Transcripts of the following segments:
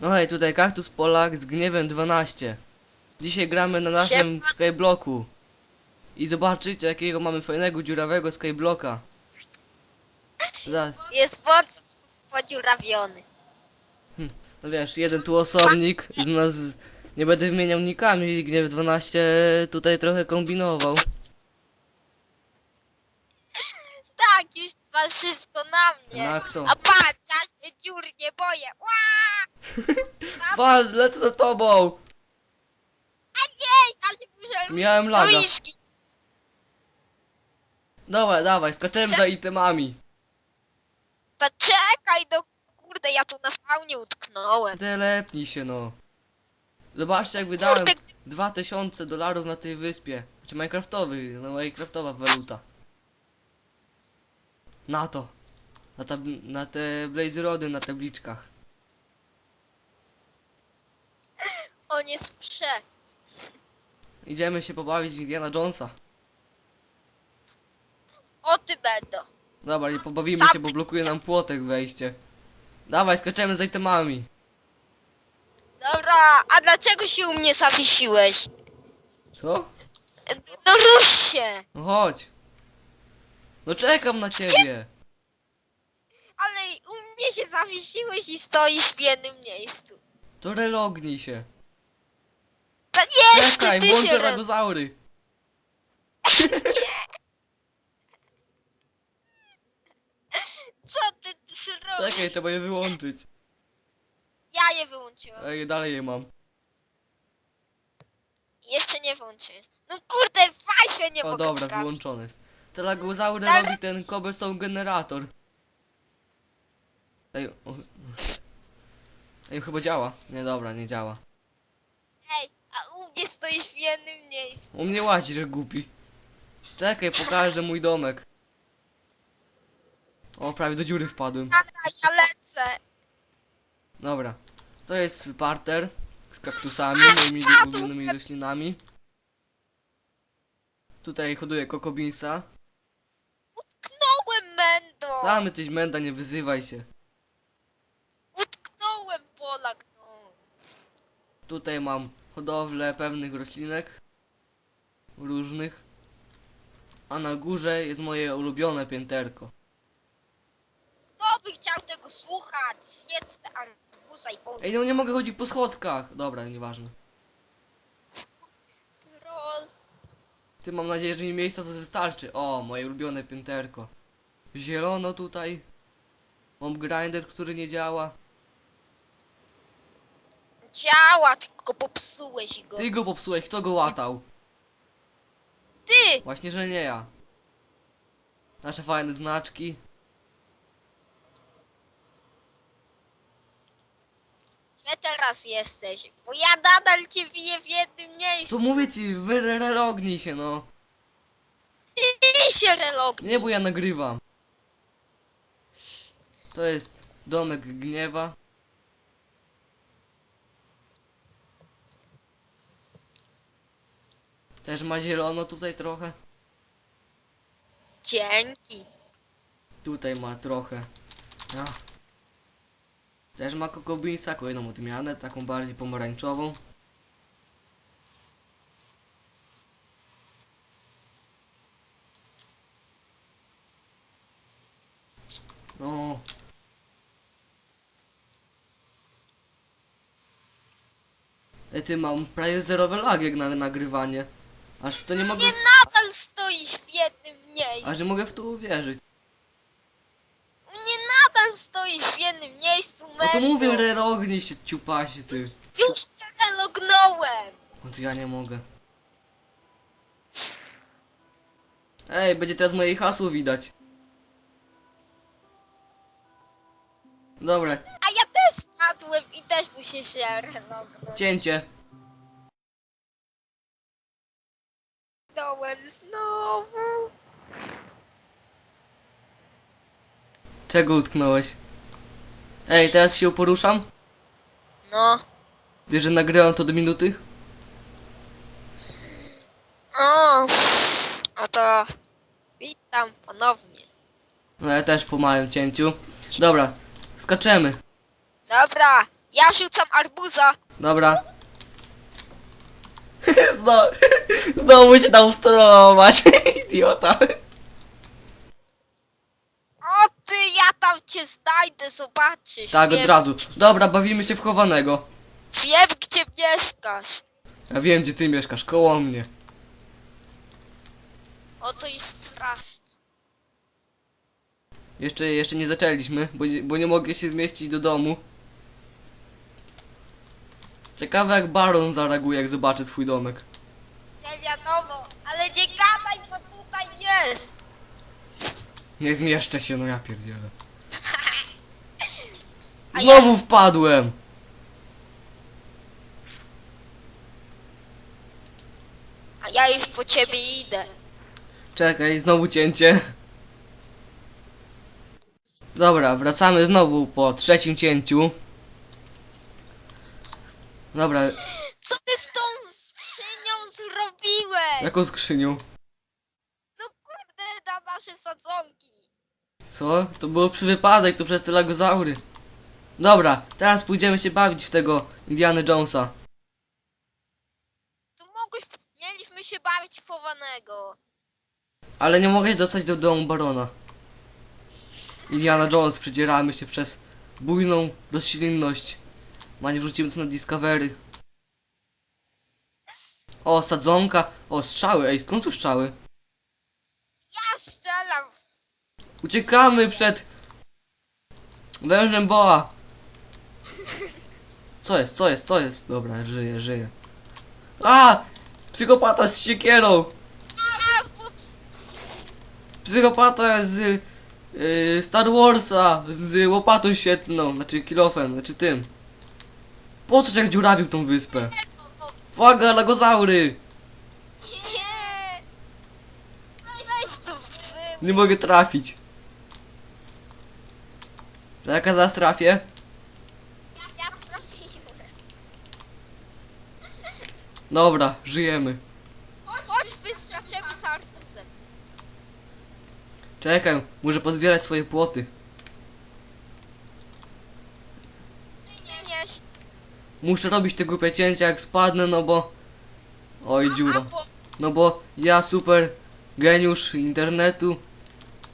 Hej, tutaj Kaktus Polak z Gniewem 12. Dzisiaj gramy na naszym Siema. skyblocku. I zobaczycie jakiego mamy fajnego dziurawego skyblocka. Za, Jest pod, podziurawiony. no wiesz, jeden tu osobnik z nas... Nie będę wymieniał nikami, Gniew 12 tutaj trochę kombinował. Tak, już was wszystko na mnie. Na kto? A patrz, ja się dziur nie boję. Ła! Wal, lecę za tobą! A nie, ja się muszę Miałem laga. luiski. Dawaj, dawaj, skaczemy za itemami. To czekaj, no kurde, ja tu na spawnie utknąłem. Telepnij się no. Zobaczcie jak wydałem Kurde, 2000 dolarów na tej wyspie. Znaczy Minecraftowy, no Minecraftowa waluta. Na to. Na, tab na te blaze rody na tabliczkach. On jest prze. Idziemy się pobawić w Indiana Jonesa. O ty będą. Dobra, nie pobawimy się, bo blokuje nam płotek wejście. Dawaj, skaczemy za itemami. Dobra, a dlaczego się u mnie zawiesiłeś? Co? No rusz się. No chodź. No czekam na ciebie. Ale u mnie się zawiesiłeś i stoisz w jednym miejscu. To relognij się. Nie Czekaj, ty włączę się ragozaury. Co ty, ty robisz? Czekaj, trzeba je wyłączyć. Ja je wyłączyłem. Ej, dalej je mam. Jeszcze nie wyłączyłem. No kurde, fajkę nie O mogę dobra, trafić. wyłączony jest. Te ragozaury Ale- robi ten cobblestone generator. Ej, o... Ej, chyba działa. Nie, dobra, nie działa. Mnie stoisz w jednym miejscu. U mnie łazi, że głupi. Czekaj, pokażę mój domek. O, prawie do dziury wpadłem. Dobra, ja lecę. Dobra. To jest parter z kaktusami, moimi ulubionymi roślinami. Tutaj hoduję kokobinsa. Utknąłem, Mendo. Sam jesteś menda, nie wyzywaj się. Utknąłem, Polak. No. Tutaj mam hodowlę pewnych roślinek. Różnych. A na górze jest moje ulubione pięterko. Kto by chciał tego słuchać? Jedz te arbuza i powiedz. Ej, no nie mogę chodzić po schodkach. Dobra, nieważne. Troll. Ty mam nadzieję, że mi miejsca to wystarczy. O, moje ulubione pięterko. Zielono tutaj. Mam grinder, który nie działa. Działa, tylko popsułeś go. Ty go popsułeś, kto go łatał? Ty! Właśnie, że nie ja. Nasze fajne znaczki. Gdzie teraz jesteś? Bo ja nadal cię wiję w jednym miejscu. To mówię ci, wyrelognij się no. Ty się relognij. Nie, bo ja nagrywam. To jest domek gniewa. Też ma zielono tutaj trochę. Dzięki. Tutaj ma trochę. No. Też ma kokobinsa, kolejną odmianę, taką bardziej pomarańczową. No. Ej, ty mam prawie zerowe lag jak na nagrywanie. Aż to nie mogę. Nie nadal stoisz w jednym miejscu. Aż nie mogę w to uwierzyć. Nie nadal stoisz w jednym miejscu, No to mówię, relognij się, ciupasie ty. Już się relognąłem. No to ja nie mogę. Ej, będzie teraz moje hasło widać. Dobra, A ja też spadłem i też musisz się relognąć. cięcie. Znowu. Czego utknąłeś? Ej, teraz się poruszam? No. Wiesz, że nagrywam to do minuty? O. A to... Witam ponownie. No ja też po małym cięciu. Dobra, skaczemy. Dobra. Ja rzucam arbuza. Dobra. Znowu, znowu się dał sterować. Idiota. O ty, ja tam cię znajdę, zobaczysz. Tak, wiem, od razu. Dobra, bawimy się w chowanego. Wiem, gdzie mieszkasz. Ja wiem, gdzie ty mieszkasz, koło mnie. O, to jest straszne. Jeszcze, jeszcze nie zaczęliśmy, bo, nie- bo nie mogę się zmieścić do domu. Ciekawe jak Baron zareaguje, jak zobaczy swój domek. Nie wiadomo, ale nie gadaj, bo tutaj jest. Nie zmieszczę się, no ja pierdzielę. A Znowu wpadłem! A ja już po ciebie idę. Czekaj, znowu cięcie. Dobra, wracamy znowu po trzecim cięciu. Dobra, Co ty z tą skrzynią zrobiłeś? jaką skrzynią? No kurde, na nasze sadzonki. Co? To było przy wypadek, to przez te lagozaury. Dobra, teraz pójdziemy się bawić w tego Indiana Jonesa. Tu mogłeś... Mieliśmy się bawić w chowanego. Ale nie mogę się dostać do domu Barona. Indiana Jones, przedzieramy się przez bujną roślinność. Manie wrzucimy to na Discovery. O, sadzonka. O, strzały, ej, skąd tu strzały? Ja strzelam. Uciekamy przed wężem boa. Co jest, co jest, co jest? Dobra, żyję, żyję. A! Psychopata z siekierą! Psychopata z y, Star Warsa z łopatą świetlną, znaczy kilofem, znaczy tym. Po co jak dziurawił tą wyspę? Uwaga, lagozaury! Nie. Weź tu w Nie mogę trafić. Jaka zaraz trafię? Ja trafiłem. Dobra, żyjemy. Chodź, wyskaczemy z Artusem. Czekaj, muszę pozbierać swoje płoty. Nie, nie. Muszę robić te głupie cięcia jak spadnę, no bo... Oj, dziura. No bo ja super geniusz internetu,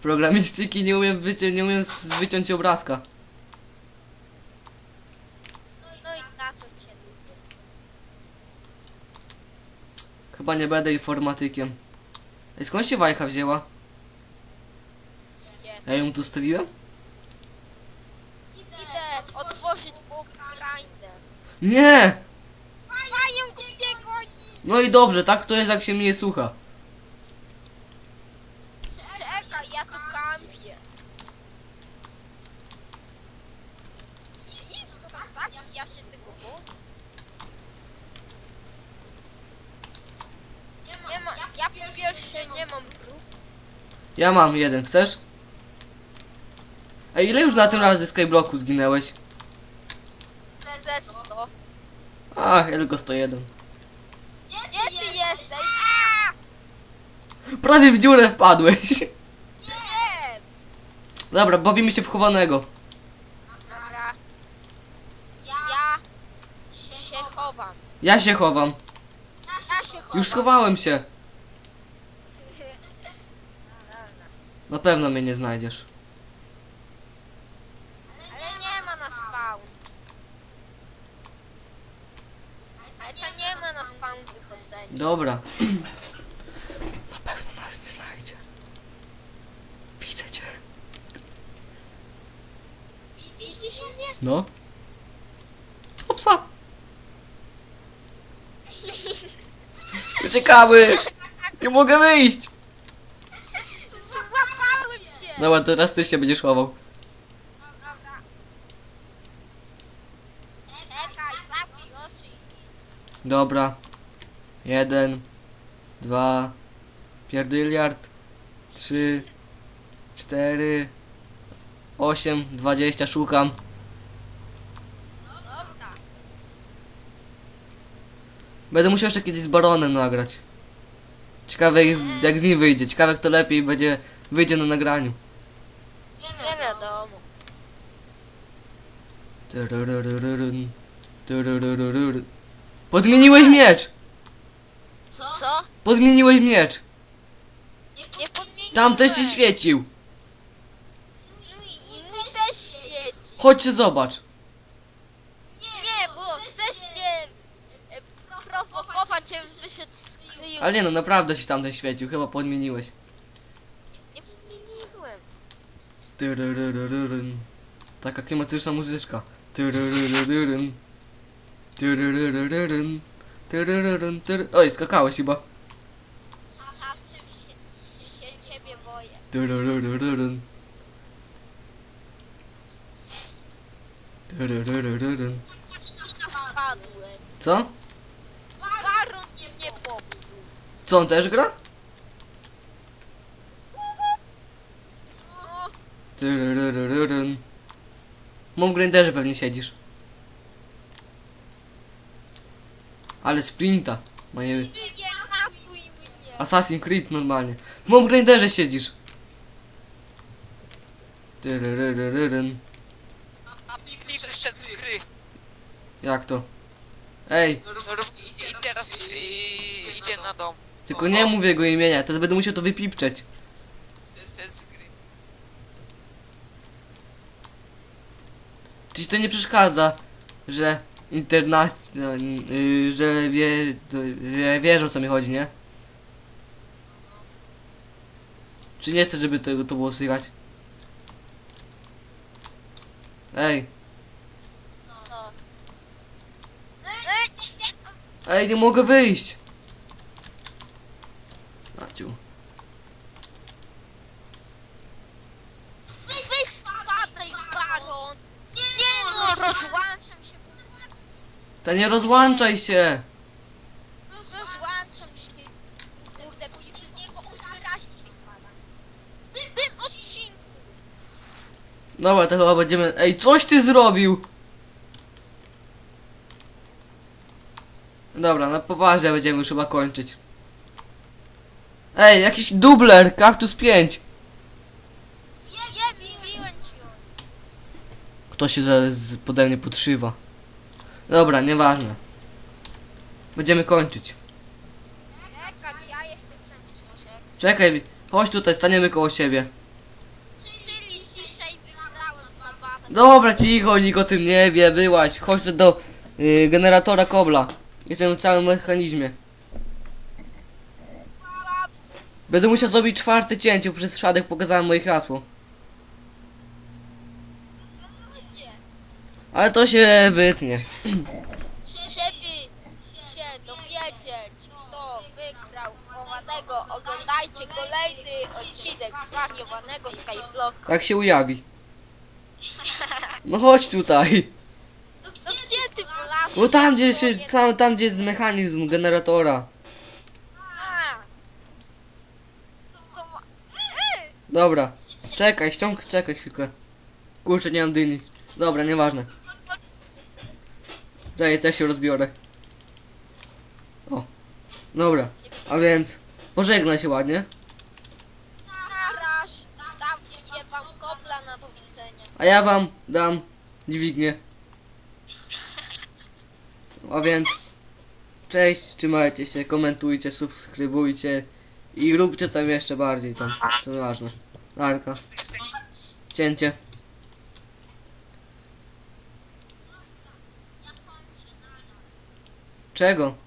programistyki nie umiem, wycię nie umiem wyciąć obrazka. No i na co cię lubię? Chyba nie będę informatykiem. Ej, skąd się wajcha wzięła? Ja ją tu stawiłem? Idę otworzyć book grinder. Nie! Mają cię goni. No i dobrze, tak to jest jak się mnie słucha. Czekaj, ja tu kampię. Idź tu tak, ja się tego boję. Nie ma, ja po pierwsze nie mam bruk. Ja mam jeden, chcesz? Ej, ile już na tym razy z Skyblocku zginęłeś? Ze 100. Ach, ja tylko 101. Gdzie ty jesteś? A! Prawie w dziurę wpadłeś. Nie! Dobra, bawimy się w chowanego. Dobra. Ja się chowam. Ja się chowam. Ja się chowam. Już schowałem się. Na pewno mnie nie znajdziesz. Ale nie ma na spawn. Ale to nie ma na spawn wychodzenia. Dobra. Na pewno nas nie znajdzie. Widzę cię. Widzisz mnie? No. Opsa. Uciekamy. Nie mogę wyjść. Złapałem cię! Dobra, teraz ty się będziesz chował. Dobra. Czekaj, zamknij oczy i idź. Dobra. Jeden, dwa, pierdyliard, trzy, cztery, osiem, dwadzieścia, szukam. Będę musiał jeszcze kiedyś z Baronem nagrać. Ciekawe jak z- nim wyjdzie, ciekawe kto lepiej będzie, wyjdzie na nagraniu. Nie wiadomo. Podmieniłeś miecz! Podmieniłeś miecz! Nie podmieniłem. Tam też się świecił! I mi też świeci. Chodź się zobacz! Nie, bo chcesz mnie e, prowokować, żebym wyszedł z kryju. Ale nie no, naprawdę się tamten świecił, chyba podmieniłeś. Nie podmieniłem. Tyryryryryn. Taka klimatyczna muzyczka. Tyryryryryn. Tyryryryryn. Tyryryryn. Tyry... Oj, skakałeś chyba. A z tym się, się ciebie boję. Tyryryryryn. Tyryryryryn. Padłem. Co? Baron mnie popsuł. Co, on też gra? Mom grinderze pewnie siedzisz. Ale sprinta. Moje... Assassin's Creed normalnie. W Mom grinderze siedzisz. Gry. Jak to? Ej, I, teraz i, idzie na dom. tylko nie mówię jego imienia, teraz będę musiał to wypipczeć. Wyszedł z gry. Czy ci to nie przeszkadza, że internat, no, yy, że wie, wie, wiesz o co mi chodzi, nie? Czy nie chcesz, żeby tego to było słychać? Ej, ej, nie mogę wyjść! Baron. Nie no, rozłączam się. Ta nie rozłączaj się! Rozłączam się. Kurde, bo z niego wyraźnie się spada. W tym odcinku. Dobra, to chyba będziemy... Ej, coś ty zrobił! Dobra, na poważnie będziemy już chyba kończyć. Ej, jakiś dubler, Cactus 5! Nie, nie, mówiłem ci o Kto się za, z, pode mnie podszywa? Dobra, nieważne. Będziemy kończyć. Czekaj, chodź tutaj, staniemy koło siebie. Dobra, cicho, nikt o tym nie wie, wyłaź. Chodź do y, generatora kobla. Jestem w całym mechanizmie. Będę musiał zrobić czwarte cięcie, bo przez przypadek pokazałem moje hasło. Ale to się wytnie. żeby się dowiedzieć, kto wygrał chowanego, oglądajcie kolejny odcinek zwariowanego Skyblocka. Jak się ujawi. No chodź tutaj. No, no gdzie ty wlazłeś? Bo tam gdzie się, tam, tam gdzie jest mechanizm generatora. A. To, to! Dobra. Czekaj, ściąg, czekaj chwilkę. Kurczę, nie mam dyni. Dobra, nieważne. Czekaj, też się rozbiorę. O. Dobra. A więc, pożegnaj się ładnie. Naraż, dam je do widzenia. A ja wam dam dźwignię. A więc, cześć, trzymajcie się, komentujcie, subskrybujcie i róbcie tam jeszcze bardziej tam, co ważne. Narka. Cięcie. Czego?